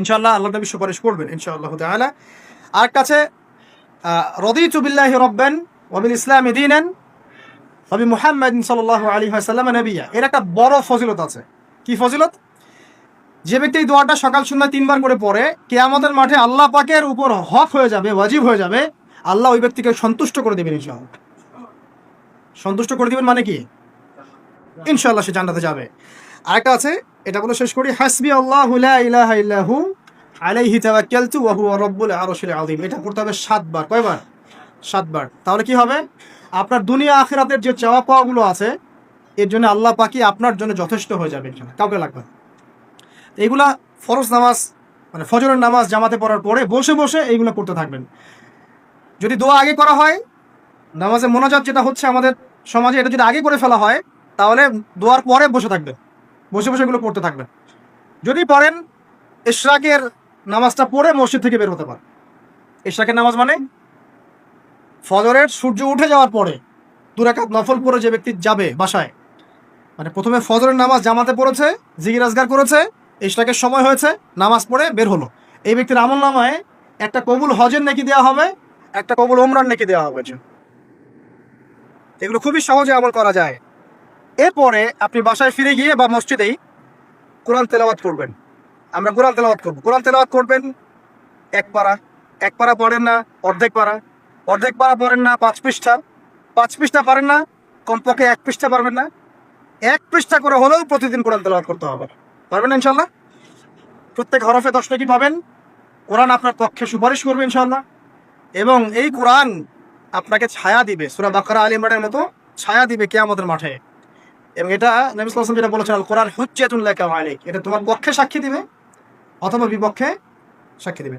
ইনশাআল্লাহ আল্লাহ নবী সুপারিশ করবেন, ইনশাআল্লাহ তাআলা। আর কাছে রদিতু বিল্লাহি রব্বান ওয়া বিল ইসলামি দীনান ওয়া বি মুহাম্মাদিন সাল্লাল্লাহু আলাইহি ওয়াসাল্লাম নবিয়্যা এর একটা বড় ফজিলত আছে। কি ফজিলত? যে ব্যক্তি এই দোয়াটা সকাল সন্ধ্যা তিনবার করে পড়ে কে আমাদের মাঠে আল্লাহ পাকের উপর হক হয়ে যাবে, ওয়াজিব হয়ে যাবে, আল্লাহ ওই ব্যক্তিকে সন্তুষ্ট করে দেবেন ইনশাআল্লাহ। সন্তুষ্ট করে দিবেন মানে কি? ইনশাআল্লাহ সে জান্নাতে যাবে। আরেকটা আছে এটা বলে শেষ করি, হাসবি আল্লাহ এটা পড়তে হবে সাতবার। কয়বার? সাতবার। তাহলে কি হবে? আপনার দুনিয়া আখিরাতের যে চাওয়া পাওয়াগুলো আছে, এর জন্য আল্লাহ পাকি আপনার জন্য যথেষ্ট হয়ে যাবে কাউকে লাগবে। এইগুলা ফরজ নামাজ মানে ফজরের নামাজ জামাতে পড়ার পরে বসে বসে এইগুলো করতে থাকবেন। যদি দোয়া আগে করা হয় নামাজে মোনাজাত যেটা হচ্ছে আমাদের সমাজে, এটা যদি আগে করে ফেলা হয়, তাহলে দোয়ার পরে বসে থাকবেন। বসে বসে এগুলো পড়তে থাকবেন। যদি পড়েন ইশরাকের নামাজটা পড়ে মসজিদ থেকে বের হতে পারে ইশরাকের নামাজ মানে ফজরের সূর্য উঠে যাওয়ার পরে দুরাকাত নফল পরে যে ব্যক্তি যাবে বাসায় মানে প্রথমে ফজরের নামাজ জামাতে পড়েছে জিগির আজগার করেছে ইশরাকের সময় হয়েছে, নামাজ পড়ে বের হলো। এই ব্যক্তির আমল নামায় একটা কবুল হজের নাকি দেওয়া হবে, একটা কবুল ওমরান নাকি দেওয়া হবে। এগুলো খুবই সহজে আমল করা যায়। এরপরে আপনি বাসায় ফিরে গিয়ে বা মসজিদেই কোরআন তেলাওয়াত করবেন। আমরা কোরআন তেলাওয়াত করব। কোরআন তেলাওয়াত করবেন এক পারা। এক পারা পড়েন না, অর্ধেক পারা। অর্ধেক পারা পড়েন না, পাঁচ পৃষ্ঠা। পাঁচ পৃষ্ঠা পারেন না, কমপক্ষে এক পৃষ্ঠা পারবেন না। এক পৃষ্ঠা করে হলেও প্রতিদিন কোরআন তেলাওয়াত করতে হবে। পারবেন ইনশাল্লাহ প্রত্যেক হরফে দশ নাকি পাবেন। কোরআন আপনার পক্ষে সুপারিশ করবে ইনশাল্লাহ এবং এই কোরআন আপনাকে ছায়া দিবে। সুরা বাকারা আলী ইমরানের মতো ছায়া দিবে কে আমাদের মাঠে। এবং এটা নবিসাম যেটা বলেছেন আল কোরআন হুজ্জাতুন লেখা ওয়া এটা তোমার পক্ষে সাক্ষী দিবে অথবা বিপক্ষে সাক্ষী দিবে।